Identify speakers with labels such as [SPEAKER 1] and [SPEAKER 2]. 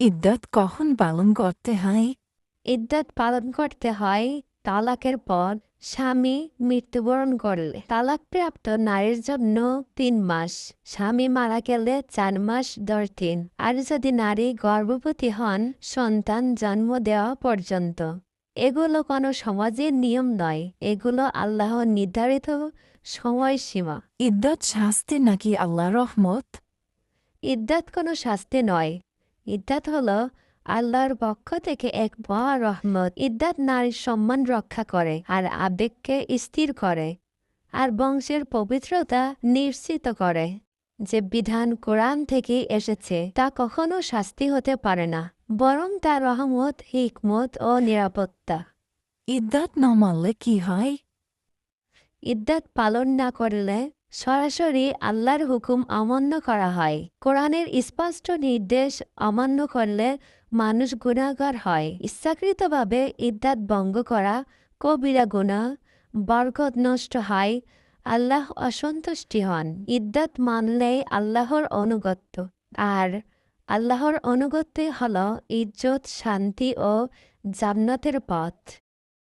[SPEAKER 1] ইদ্যত কখন পালন করতে হয়?
[SPEAKER 2] ইদ্যত পালন করতে হয় তালাকের পর স্বামী মৃত্যুবরণ করলে। তালাকপ্রাপ্ত নারীর জন্য তিন মাস স্বামী মারা গেলে চার মাস দশ দিন আর যদি নারী গর্ভবতী হন সন্তান জন্ম দেওয়া পর্যন্ত। এগুলো কোনো সমাজের নিয়ম নয় এগুলো আল্লাহ নির্ধারিত সময়সীমা।
[SPEAKER 1] ইদ্যত শাস্তি নাকি আল্লাহ রহমত?
[SPEAKER 2] ইদ্যাত কোনো শাস্তি নয় ইদ্যাত হলো আল্লাহর পক্ষ থেকে এক মহা রহমত। ইদ্যাত নারীর সম্মান রক্ষা করে আর আবেগকে স্থির করে আর বংশের পবিত্রতা নিশ্চিত করে। যে বিধান কোরআন থেকে এসেছে তা কখনো শাস্তি হতে পারে না বরং তা রহমত হিকমত ও নিরাপত্তা।
[SPEAKER 1] ইদ্যত না মানলে কি হয়?
[SPEAKER 2] ইদ্যাত পালন না করলে সরাসরি আল্লাহর হুকুম অমান্য করা হয়। কোরআনের স্পষ্ট নির্দেশ অমান্য করলে মানুষ গুণাগার হয়। ইচ্ছাকৃতভাবে ইদ্যাত ভঙ্গ করা, কবিরা গুণা বরকত নষ্ট হয়, আল্লাহ অসন্তুষ্টি হন। ইদ্যাত মানলেই আল্লাহর অনুগত্য আর আল্লাহর অনুগত্যে হল ইজ্জত, শান্তি ও জান্নাতের পথ।